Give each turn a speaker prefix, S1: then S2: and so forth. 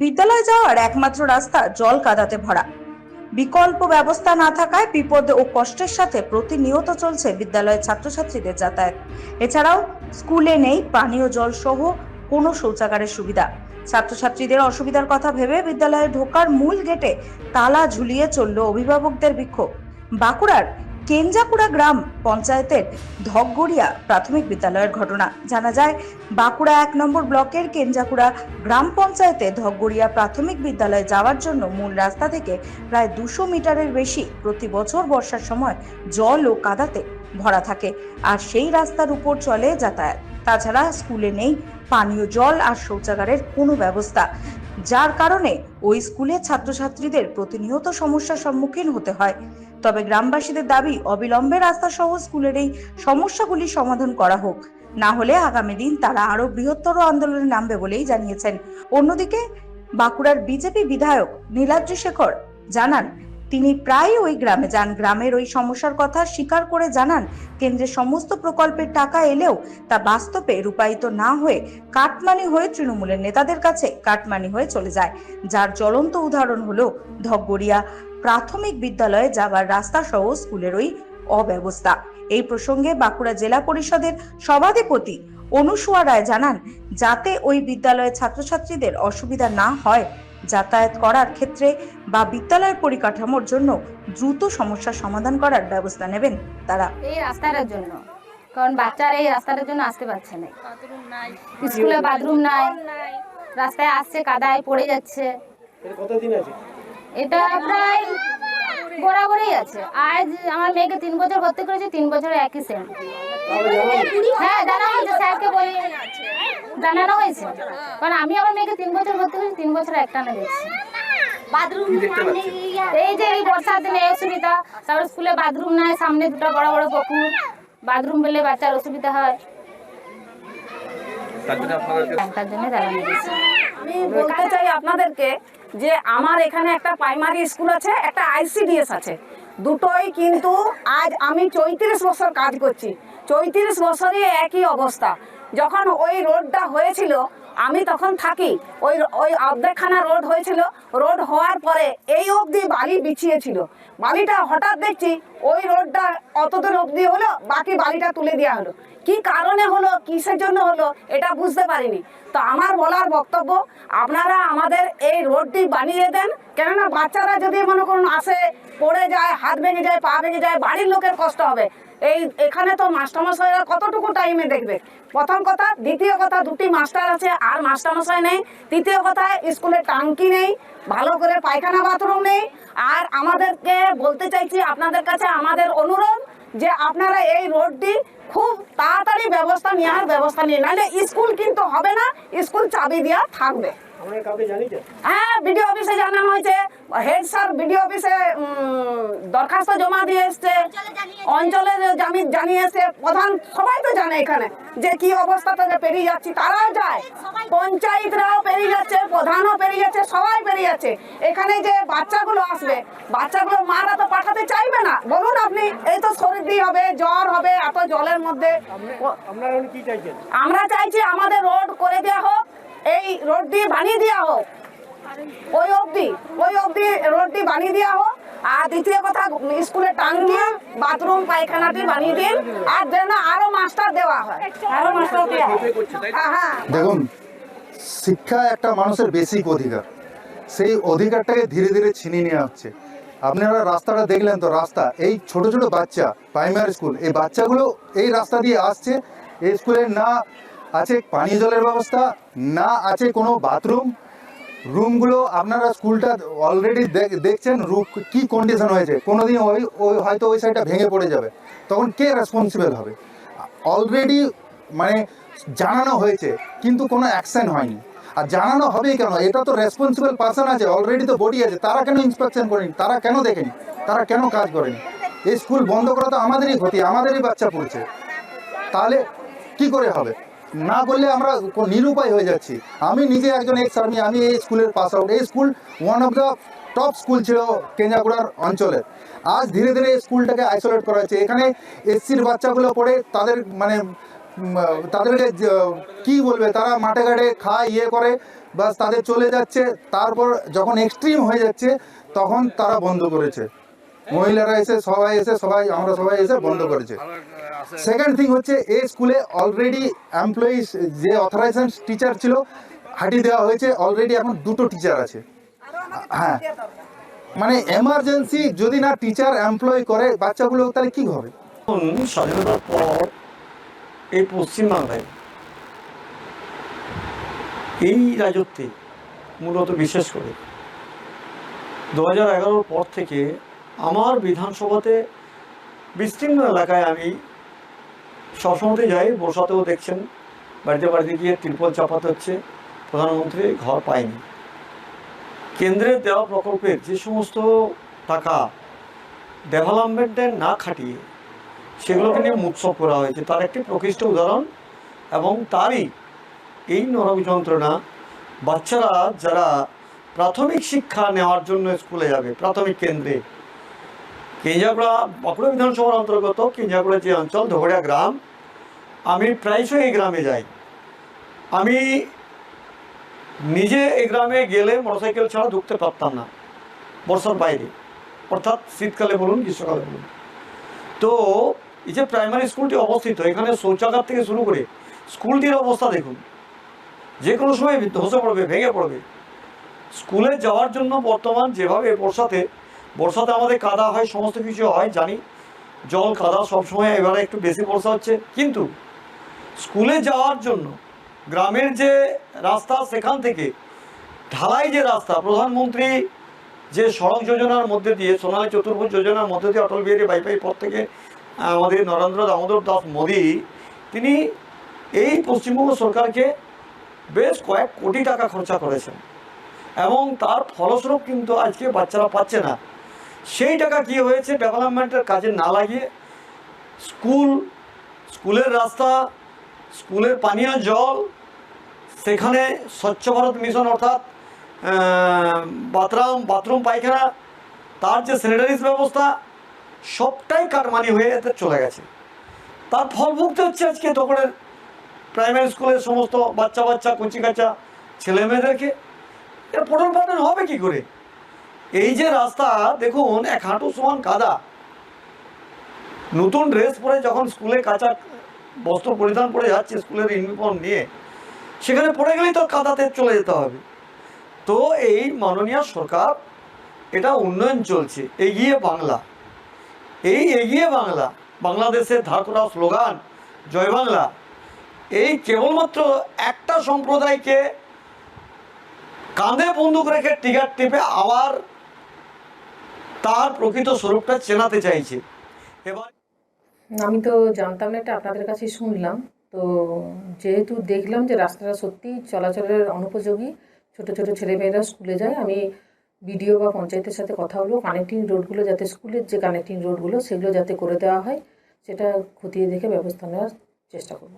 S1: বিদ্যালয়ে যাওয়ার একমাত্র রাস্তা জল কাদাতে ভরা। বিকল্প ব্যবস্থা না থাকায় বিপদ ও কষ্টের সাথে প্রতিনিয়ত চলছে বিদ্যালয়ের ছাত্রছাত্রীদের যাতায়াত। এছাড়াও স্কুলে নেই পানীয় জল সহ কোনো শৌচাগারের সুবিধা। ছাত্রছাত্রীদের অসুবিধার কথা ভেবে বিদ্যালয়ে ঢোকার মূল গেটে তালা ঝুলিয়ে চলল অভিভাবকদের বিক্ষোভ। বাঁকুড়ার কেঞ্জাকুড়া গ্রাম পঞ্চায়েতের ধকগড়িয়া প্রাথমিক বিদ্যালয়ের ঘটনা। জানা যায়, বাঁকুড়া এক নম্বর ব্লকের কেঞ্জাকুড়া গ্রাম পঞ্চায়েতে ধকগড়িয়া প্রাথমিক বিদ্যালয়ে যাওয়ার জন্য মূল রাস্তা থেকে প্রায় দুশো মিটারের বেশি প্রতি বছর বর্ষার সময় জল ও কাদাতে ভরা থাকে আর সেই রাস্তার উপর চলে যাতায়াত। তাছাড়া স্কুলে নেই পানীয় জল আর শৌচাগারের কোনো ব্যবস্থা। যার কারণে ওই স্কুলে ছাত্রছাত্রীদের প্রতিনিয়ত সমস্যার সম্মুখীন হতে হয়। তবে গ্রামবাসীদের দাবি, অবিলম্বে রাস্তা সহ স্কুলের এই সমস্যাগুলি সমাধান করা হোক। না হলে আগামী দিন তারা আরও বৃহত্তর আন্দোলনে নামবে বলেই জানিয়েছেন। অন্যদিকে বাঁকুড়ার বিজেপি বিধায়ক নীলাদ্রি শেখর জানান তিনি প্রায় ওই গ্রামে যান। গ্রামের ওই সমস্যার কথা স্বীকার করে জানান, কেন্দ্রের সমস্ত প্রকল্পের টাকা এলেও তা বাস্তবে রূপায়িত না হয়ে কাটমানি হয়ে তৃণমূলের নেতাদের কাছে কাটমানি হয়ে চলে যায়। যার জ্বলন্ত উদাহরণ হলো ধগগড়িয়া প্রাথমিক বিদ্যালয়ে যাবার রাস্তা সহ স্কুলের ওই অব্যবস্থা। এই প্রসঙ্গে বাঁকুড়া জেলা পরিষদের সভাধিপতি অনুসুয়া রায় জানান, যাতে ওই বিদ্যালয়ের ছাত্রছাত্রীদের অসুবিধা না হয় যাতায়াত করার ক্ষেত্রে বা বিদ্যালয়ের পরিকাঠামোর জন্য দ্রুত সমস্যার সমাধান করার ব্যবস্থা নেবেন তারা।
S2: এই রাস্তাটার জন্য। কারণ বাচ্চারা এই রাস্তাটার জন্য আসতে পারছে না। স্কুলে বাথরুম নাই। রাস্তায় আসছে কাদায় পড়ে যাচ্ছে।
S3: এটা কতদিন আছে?
S2: এটা প্রায় বরাবরই আছে। আজ আমার মেয়েকে তিন বছর ভর্তি করেছে তিন বছর একই সেম হ্যাঁ হয়েছে স্যারকে বলি জানানো হয়েছে। কারণ আমি আমার মেয়েকে তিন বছর ভর্তি করেছি তিন বছর একটা না দেখছি এই যে এই বর্ষার দিনে অসুবিধা তারপর স্কুলে বাথরুম নাই সামনে দুটো বড় বড় পুকুর বাথরুম পেলে বাচ্চার অসুবিধা হয়।
S4: তার জন্য
S2: তার
S5: আমি বলতে চাই আপনাদেরকে যে আমার এখানে একটা প্রাইমারি স্কুল আছে, একটা আইসিডিএস আছে। দুটোই কিন্তু আজ আমি চৈত্রিশ বছর কাজ করছি। চৌত্রিশ বছরই একই অবস্থা। যখন ওই রোডটা হয়েছিল, আমি তখন থাকি। ওই ওই অর্ধেকখানা রোড হয়েছিল। রোড হওয়ার পরে এই অবধি বালি বিছিয়েছিল বালিটা হঠাৎ দেখছি ওই রোডটা অতদূর অবধি হলো, বাকি বালিটা তুলে দেওয়া হলো। কি কারণে হলো, কিসের জন্য হলো, এটা বুঝতে পারিনি। তো আমার বলার বক্তব্য, আপনারা আমাদের এই রোডটি বানিয়ে দেন। কেননা বাচ্চারা যদি মনে করুন আসে, পড়ে যায়, হাত ভেঙে যায়, পা ভেঙে যায়, বাড়ির লোকের কষ্ট হবে। এই এখানে তো মাস্টারমশাইরা কতটুকু টাইমে দেখবে? প্রথম কথা, দ্বিতীয় কথা, দুটি মাস্টার আছে, আর মাস্টারমশাই নেই। তৃতীয় কথা স্কুলে টাঙ্কি নেই, ভালো করে পায়খানা বাথরুম নেই। আর আমাদেরকে বলতে চাইছি, আপনাদের কাছে আমাদের অনুরোধ যে আপনারা এই রোডটি খুব তাড়াতাড়ি ব্যবস্থা নেওয়ার ব্যবস্থা নিয়ে নাহলে স্কুল কিন্তু হবে না স্কুল চাবি দেওয়া থাকবে। হ্যাঁ বিডিও অফিসে জানানো হয়েছে। হেড স্যার বিডিও অফিসে দরখাস্ত জমা দিয়ে এসছে। অঞ্চলে জামি জানিয়ে এসছে প্রধান সবাই তো জানে এখানে যে কি অবস্থাতে পেরিয়ে যাচ্ছি তারাও যায়। পঞ্চায়েতরাও পেরিয়ে যাচ্ছে প্রধানও পেরিয়ে যাচ্ছে সবাই পেরিয়ে যাচ্ছে। এখানে যে বাচ্চাগুলো আসবে বাচ্চাগুলো মারা তো পাঠাতে চাইবে না। বলুন আপনি এই তো সর্দি হবে জ্বর হবে এত জলের মধ্যে। ও-
S3: আপনারা এখন কি চাইছেন?
S5: আমরা চাইছি আমাদের রোড করে দেওয়া হোক এই রোডটি বানিয়ে দেওয়া হোক। ওই অবধি ওই অবধি রোডটি বানিয়ে দেওয়া হোক। আর দ্বিতীয় কথা স্কুলে টাঙ্কি বাথরুম পায়খানাটি বানিয়ে দিন। আর যেন আরও মাস্টার দেওয়া হয়। হয়। হ্যাঁ,
S6: দেখুন শিক্ষা একটা মানুষের বেসিক অধিকার। সেই অধিকারটাকে ধীরে ধীরে ছিনিয়ে নেওয়া হচ্ছে। আপনারা রাস্তাটা দেখলেন তো রাস্তা। এই ছোট ছোট বাচ্চা প্রাইমারি স্কুল এই বাচ্চাগুলো এই রাস্তা দিয়ে আসছে। এই স্কুলে না আছে পানীয় জলের ব্যবস্থা, না আছে কোনো বাথরুম। রুমগুলো আপনারা স্কুলটা অলরেডি দেখছেন, রুম কি কন্ডিশন হয়েছে। কোনোদিন ওই ওই হয়তো ওই সাইডটা ভেঙে পড়ে যাবে। তখন কে রেসপন্সিবল হবে? অলরেডি মানে জানানো হয়েছে, কিন্তু কোনো অ্যাকশন হয়নি। আর জানানো হবেই কেন? এটা তো রেসপন্সিবল পার্সন আছে অলরেডি তো বডি আছে। তারা কেন ইন্সপেকশন করেনি? তারা কেন দেখেনি? তারা কেন কাজ করেনি? এই স্কুল বন্ধ করা তো আমাদেরই ক্ষতি, আমাদেরই বাচ্চা পড়ছে। তাহলে কি করে হবে? না করলে আমরা নিরুপায় হয়ে যাচ্ছি। আমি নিজে একজন এক্স আর্মি আমি এই স্কুলের পাস আউট এই school one of the top school ছিল কেঞ্জাকুড়ার অঞ্চলের আজ ধীরে ধীরে এই স্কুলটাকে আইসোলেট করা হয়েছে এখানে এসসির বাচ্চাগুলো পড়ে তাদের মানে তাদেরকে কি বলবে, তারা মাঠে ঘাটে খায় ইয়ে করে, বাস তাদের চলে যাচ্ছে। তারপর যখন এক্সট্রিম হয়ে যাচ্ছে, তখন তারা বন্ধ করেছে। মহিলারা এসে সবাই এসে সবাই আমরা সবাই এসে বন্ধ করেছে। সেকেন্ড থিং হচ্ছে এই স্কুলে অলরেডি এমপ্লয়িজ যে অথরাইজেশন টিচার ছিল হাঁটিয়ে দেওয়া হয়েছে অলরেডি এখন দুটো টিচার আছে। হ্যাঁ। মানে এমার্জেন্সি যদি না টিচার এমপ্লয় করে বাচ্চাগুলো তাহলে কি হবে?
S4: স্বাধীনতার পর এই পশ্চিমবাংলায় এই রাজত্বে মূলত বিশেষ করে দু হাজার এগারোর পর থেকে আমার বিধানসভাতে বিস্তীর্ণ এলাকায় আমি সবসময়তে যাই, বর্ষাতেও দেখছেন, বাড়িতে বাড়িতে গিয়ে ত্রিপল চাপাতে হচ্ছে, প্রধানমন্ত্রী ঘর পায়নি। কেন্দ্রের দেওয়া প্রকল্পের যে সমস্ত টাকা ডেভেলপমেন্টে না খাটিয়ে সেগুলোকে নিয়ে উৎসব করা হয়েছে, তার একটি প্রকৃষ্ট উদাহরণ এবং তারই এই নরক যন্ত্রণা বাচ্চারা যারা প্রাথমিক শিক্ষা নেওয়ার জন্য স্কুলে যাবে, প্রাথমিক কেন্দ্রে কেঞ্জাকুড়া বাঁকুড়া বিধানসভার অন্তর্গত কেঞ্জাকুড়া যে অঞ্চল ধোগড়িয়া গ্রাম, আমি প্রায়শই এই গ্রামে যাই। আমি নিজে এই গ্রামে গেলে মোটরসাইকেল ছাড়া ঢুকতে পারতাম না, বর্ষার বাইরে। অর্থাৎ শীতকালে বলুন, গ্রীষ্মকালে বলুন। তো এই যে প্রাইমারি স্কুলটি অবস্থিত, এখানে শৌচাগার থেকে শুরু করে স্কুলটির অবস্থা দেখুন। যে কোনো সময় ধসে পড়বে, ভেঙে পড়বে। স্কুলে যাওয়ার জন্য বর্তমান যেভাবে বর্ষাতে বর্ষাতে আমাদের কাদা হয়, সমস্ত কিছু হয়, জানি। জল, কাদা সবসময় এবারে একটু বেশি বর্ষা হচ্ছে। কিন্তু স্কুলে যাওয়ার জন্য গ্রামের যে রাস্তা, সেখান থেকে ঢালাই যে রাস্তা, প্রধানমন্ত্রী যে সড়ক যোজনার মধ্যে দিয়ে, সোনালী চতুর্ভুজ যোজনার মধ্যে দিয়ে অটল বিহারী বাইপাই পথ থেকে আমাদের নরেন্দ্র দামোদর দাস মোদী, তিনি এই পশ্চিমবঙ্গ সরকারকে বেশ কয়েক কোটি টাকা খরচা করেছেন। এবং তার ফলস্বরূপ কিন্তু আজকে বাচ্চারা পাচ্ছে না। সেই টাকা কি হয়েছে? ডেভেলপমেন্টের কাজে না লাগিয়ে স্কুল, স্কুলের রাস্তা, স্কুলের পানীয় জল, সেখানে স্বচ্ছ ভারত মিশন অর্থাৎ বাথরুম বাথরুম, পায়খানা, তার যে স্যানিটারিজ ব্যবস্থা, সবটাই কাটমানি হয়ে এতে চলে গেছে। তার ফল ভুগতে হচ্ছে আজকে তখনের প্রাইমারি স্কুলের সমস্ত বাচ্চা বাচ্চা কচি কাচা ছেলে মেয়েদেরকে এর পঠন পাঠন হবে কি করে? এই যে রাস্তা, দেখুন, এক হাঁটু সমান কাদা। নতুন ড্রেস পরে যখন স্কুলে কাঁচা বস্ত্র পরিধান করে যাচ্ছে স্কুলের ইউনিফর্ম নিয়ে, সেখানে পড়ে গেলেই তো কাদাতে চলে যেতে হবে। তো এই মাননীয় সরকার, এটা উন্নয়ন চলছে, এগিয়ে বাংলা। এই এগিয়ে বাংলা, বাংলাদেশের ধার করা স্লোগান, জয় বাংলা। এই কেবলমাত্র একটা সম্প্রদায়কে কাঁধে বন্দুক রেখে টিকার টিপে আবার তার প্রকৃত স্বরূপটা চেনাতে চাইছে। এবার
S7: আমি তো জানতাম না এটা আপনাদের কাছে শুনলাম। তো যেহেতু দেখলাম যে রাস্তাটা সত্যিই চলাচলের অনুপযোগী, ছোট ছোট ছেলেমেয়েরা স্কুলে যায়, আমি বিডিও বা পঞ্চায়েতের সাথে কথা হলো কানেক্টিং রোডগুলো যাতে স্কুলের যে কানেক্টিং রোডগুলো সেগুলো যাতে করে দেওয়া হয়, সেটা খতিয়ে দেখে ব্যবস্থা নেওয়ার চেষ্টা করব।